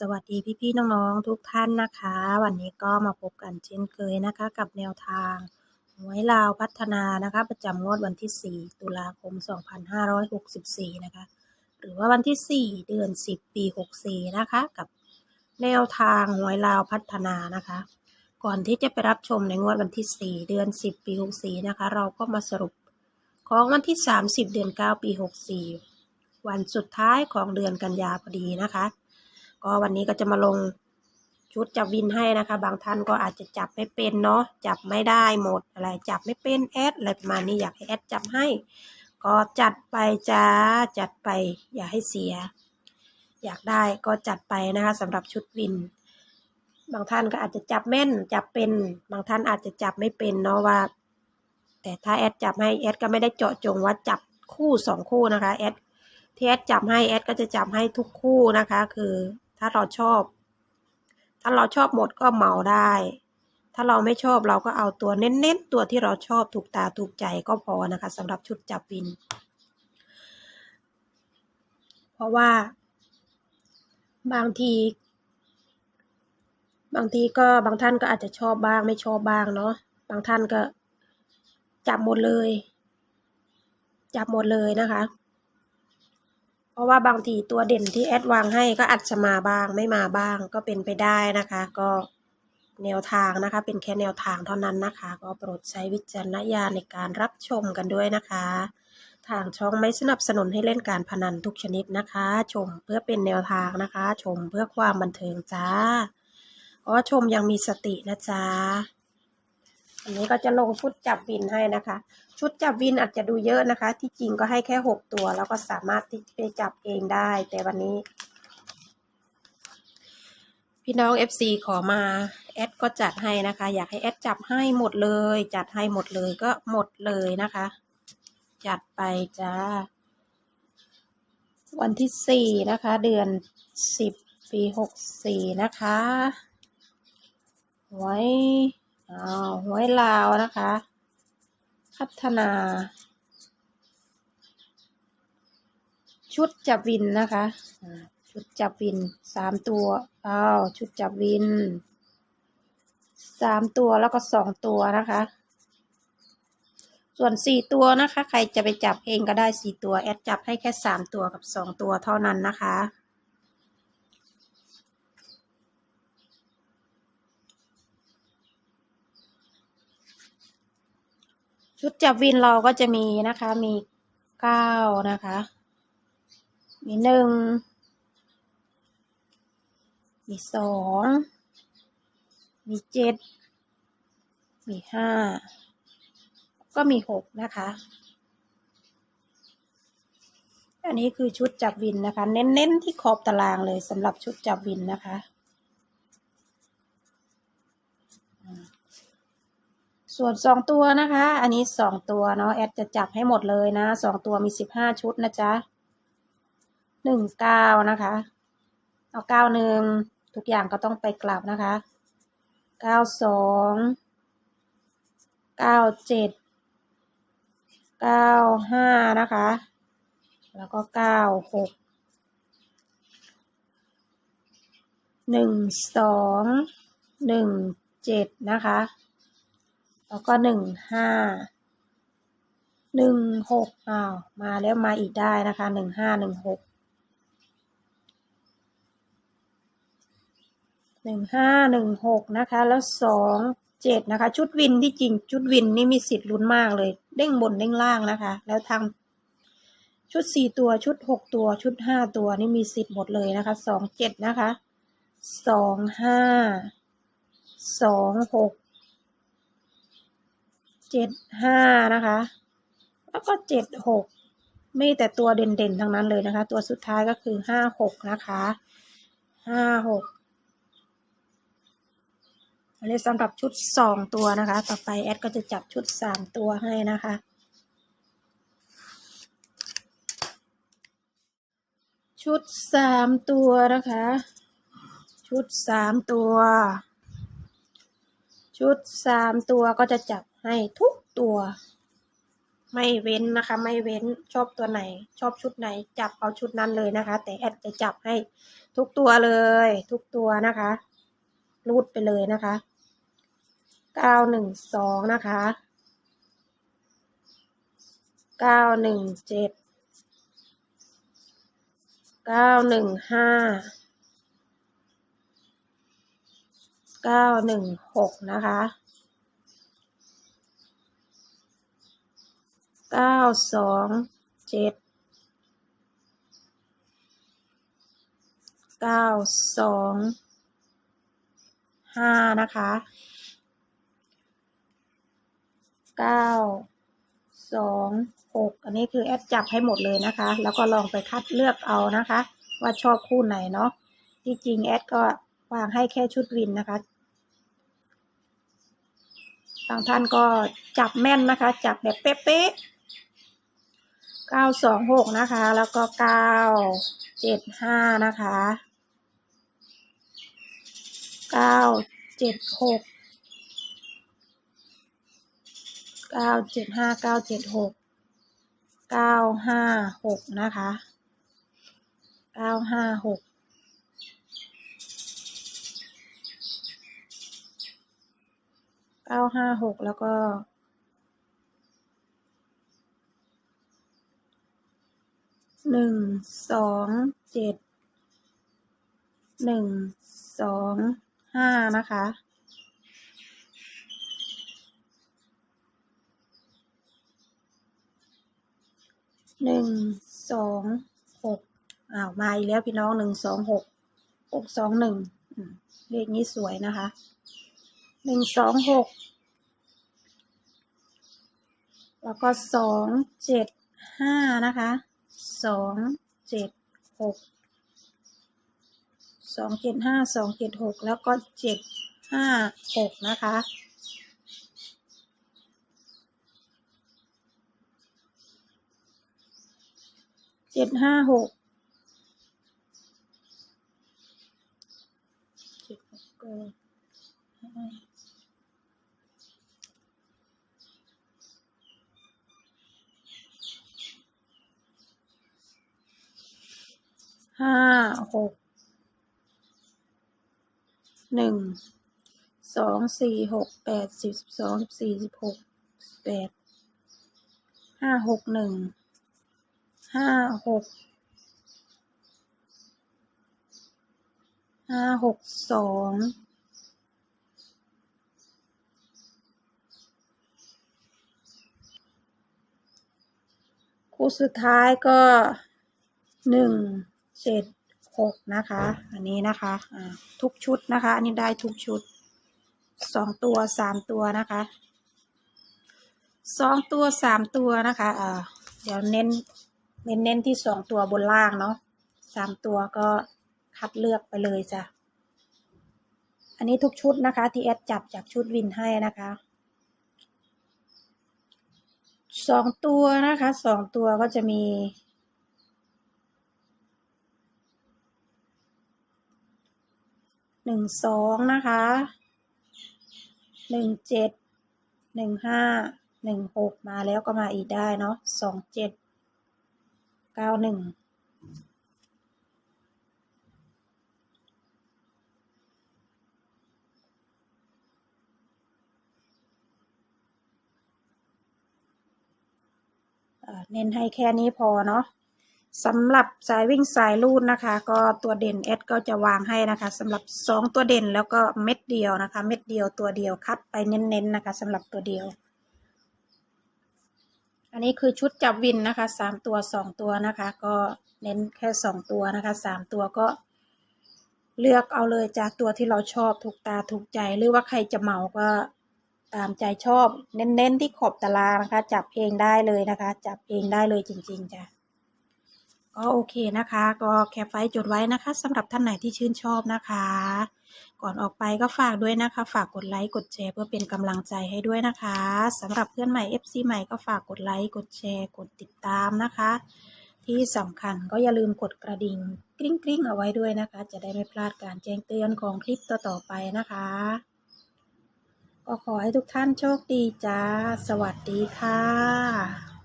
สวัสดีพี่ๆน้องๆทุกท่านนะคะ วันนี้ก็มาพบกันเช่นเคยนะคะ กับแนวทางหวยลาวพัฒนานะคะ ประจำงวดวันที่ 4 ตุลาคม 2564 นะคะ หรือว่าวันที่ 4 เดือน 10 ปี 64 นะคะ กับแนวทางหวยลาวพัฒนานะคะ ก่อนที่จะไปรับชมในงวดวันที่ 4 เดือน 10 ปี 64 นะคะ เราก็มาสรุปของวันที่ 30 เดือน 9 ปี 64 วันสุดท้ายของเดือนกันยาพอดีนะคะ ก็วันนี้ก็จะมาลงชุดจับวินให้นะคะ บางท่านก็อาจจะจับไม่เป็นเนาะจับไม่ได้หมดอะไรจับไม่เป็นแอดอะไรประมาณนี้อยากให้แอดจับให้ ก็จัดไปจ้าจัดไปอย่าให้เสีย อยากได้ก็จัดไปนะคะสำหรับชุดวิน บางท่านก็อาจจะจับแม่นจับเป็น บางท่านอาจจะจับไม่เป็นเนาะว่า แต่ถ้าแอดจับให้แอดก็ไม่ได้เจาะจงว่าจับคู่สองคู่นะคะแอดที่แอดจับให้แอดก็จะจับให้ทุกคู่นะคะ คือาเราชอบ ถ้าเราชอบหมดก็เหมาได้ ถ้าเราไม่ชอบเราก็เอาตัวเน้นๆตัวที่เราชอบถูกตาถูกใจก็พอนะคะสำหรับชุดจับวิน เพราะว่า บางที บางทีก็บางท่านก็อาจจะชอบบ้างไม่ชอบบ้างเนาะบางท่านก็จับหมดเลย จับหมดเลยนะคะ เพราะว่าบางทีตัวเด่นที่แอดวางให้ก็อาจจะมาบ้างไม่มาบ้างก็เป็นไปได้นะคะ ก็แนวทางนะคะ เป็นแค่แนวทางเท่านั้นนะคะ ก็โปรดใช้วิจารณญาณในการรับชมกันด้วยนะคะ ทางช่องไม่สนับสนุนให้เล่นการพนันทุกชนิดนะคะ ชมเพื่อเป็นแนวทางนะคะ ชมเพื่อความบันเทิงจ้าเพราะชมยังมีสตินะจ๊ะ อันนี้ก็จะลงชุดจับวินให้นะคะ ชุดจับวินอาจจะดูเยอะนะคะ ที่จริงก็ให้แค่หกตัว แล้วก็สามารถที่ไปจับเองได้ แต่วันนี้ พี่น้อง FC ขอมาแอดก็จัดให้นะคะ อยากให้แอดจับให้หมดเลย จัดให้หมดเลยก็หมดเลยนะคะ จัดไปจ้าวันที่สี่นะคะ เดือนสิบปีหกสี่นะคะหวย อ้าวหวยลาวนะคะพัฒนา ชุดจับวินนะคะชุดจับวินสามตัวอ้าวชุดจับวินสามตัวแล้วก็สองตัวนะคะ ส่วนสี่ตัวนะคะ ใครจะไปจับเองก็ได้สี่ตัว แอดจับให้แค่สามตัวกับสองตัวเท่านั้นนะคะ ชุดจับวินเราก็จะมีนะคะ มีเก้านะคะ มีหนึ่ง มีสอง มีเจ็ด มีห้า ก็มีหกนะคะ อันนี้คือชุดจับวินนะคะ เน้นๆที่ขอบตารางเลยสำหรับชุดจับวินนะคะ ส่วนสองตัวนะคะ อันนี้สองตัวเนาะแอดจะจับให้หมดเลยนะสองตัวมีสิบห้าชุดนะจ๊ะหนึ่งเก้านะคะ เอาเก้าหนึ่งทุกอย่างก็ต้องไปกลับนะคะเก้าสองเก้าเจ็ดเก้าห้านะคะ แล้วก็เก้าหกหนึ่งสองหนึ่งเจ็ดนะคะ แล้วก็หนึ่งห้าหนึ่งหกอ้าวมาแล้วมาอีกได้นะคะหนึ่งห้าหนึ่งหกหนึ่งห้าหนึ่งหกนะคะ แล้วสองเจ็ดนะคะ ชุดวินที่จริงชุดวินนี่มีสิทธิ์ลุ้นมากเลย เด้งบนเด้งล่างนะคะ แล้วทางชุดสี่ตัวชุดหกตัวชุดห้าตัวนี่มีสิทธิ์หมดเลยนะคะสองเจ็ดนะคะสองห้าสองหก เจ็ดห้านะคะ แล้วก็เจ็ดหกไม่แต่ตัวเด่นๆทั้งนั้นเลยนะคะ ตัวสุดท้ายก็คือห้าหกนะคะห้าหกอันนี้สำหรับชุดสองตัวนะคะ ต่อไปแอดก็จะจับชุดสามตัวให้นะคะชุดสามตัวนะคะ ชุดสามตัว ชุดสามตัวก็จะจับ ให้ทุกตัว ไม่เว้นนะคะ ไม่เว้นชอบตัวไหน ชอบชุดไหน จับเอาชุดนั้นเลยนะคะ แต่แอดจะจับให้ทุกตัวเลย ทุกตัวนะคะรูดไปเลยนะคะเก้าหนึ่งสองนะคะเก้าหนึ่งเจ็ดเก้าหนึ่งห้าเก้าหนึ่งหกนะคะ เก้าสองเจ็ดเก้าสองห้านะคะเก้าสองหกอันนี้คือแอดจับให้หมดเลยนะคะ แล้วก็ลองไปคัดเลือกเอานะคะ ว่าชอบคู่ไหนเนาะที่จริงแอดก็วางให้แค่ชุดวินนะคะบางท่านก็จับแม่นนะคะ จับแบบเป๊ะๆ เก้าสองหกนะคะ แล้วก็เก้าเจ็ดห้านะคะเก้าเจ็ดหกเก้าเจ็ดห้าเก้าเจ็ดหกเก้าห้าหกนะคะเก้าห้าหกเก้าห้าหกแล้วก็ หนึ่งสองเจ็ดหนึ่งสองห้านะคะ หนึ่งสองหกอ้าวมาอีกแล้วพี่น้องหนึ่งสองหกหกสองหนึ่งเลขนี้สวยนะคะหนึ่งสองหกแล้วก็สองเจ็ดห้านะคะ สองเจ็ดหกสองเจ็ดห้าสองเจ็ดหกแล้วก็เจ็ดห้าหกนะคะ เจ็ดห้าหกเจ็ดหกเกิน ห้าหกหนึ่งสองสี่หกแปดสิบสองสิบสี่สิบหกแปดห้าหกหนึ่งห้าหกห้าหกสองคู่สุดท้ายก็หนึ่ง เจ็ดหกนะคะ อันนี้นะคะทุกชุดนะคะ อันนี้ได้ทุกชุดสองตัวสามตัวนะคะสองตัวสามตัวนะคะอ่าเดี๋ยวเน้นเน้นเน้นที่สองตัวบนล่างเนาะสามตัวก็คัดเลือกไปเลยจ้ะ อันนี้ทุกชุดนะคะ ที่แอดจับจากชุดวินให้นะคะสองตัวนะคะสองตัวก็จะมี หนึ่งสองนะคะหนึ่งเจ็ดหนึ่งห้าหนึ่งหกมาแล้วก็มาอีกได้เนาะสองเจ็ดเก้าหนึ่งเน้นให้แค่นี้พอเนาะ สำหรับสายวิ่งสายลูดนะคะ ก็ตัวเด่นเอสก็จะวางให้นะคะสำหรับสองตัวเด่นแล้วก็เม็ดเดียวนะคะ เม็ดเดียวตัวเดียวคัดไปเน้นๆนะคะสำหรับตัวเดียว อันนี้คือชุดจับวินนะคะสามตัวสองตัวนะคะ ก็เน้นแค่สองตัวนะคะสามตัวก็ เลือกเอาเลยจากตัวที่เราชอบถูกตาถูกใจหรือว่าใครจะเหมาก็ตามใจชอบ เน้นๆที่ขอบตารางนะคะ จับเองได้เลยนะคะ จับเองได้เลยจริงๆจ้ะ ก็โอเคนะคะ ก็แคปไว้จดไว้นะคะสำหรับท่านไหนที่ชื่นชอบนะคะ ก่อนออกไปก็ฝากด้วยนะคะ ฝากกดไลค์กดแชร์เพื่อเป็นกำลังใจให้ด้วยนะคะสำหรับเพื่อนใหม่ FC ใหม่ก็ฝากกดไลค์กดแชร์กดติดตามนะคะ ที่สำคัญก็อย่าลืมกดกระดิ่งกริ๊งกริ๊งเอาไว้ด้วยนะคะ จะได้ไม่พลาดการแจ้งเตือนของคลิปต่อๆไปนะคะก็ขอให้ทุกท่านโชคดีจ้า สวัสดีค่ะ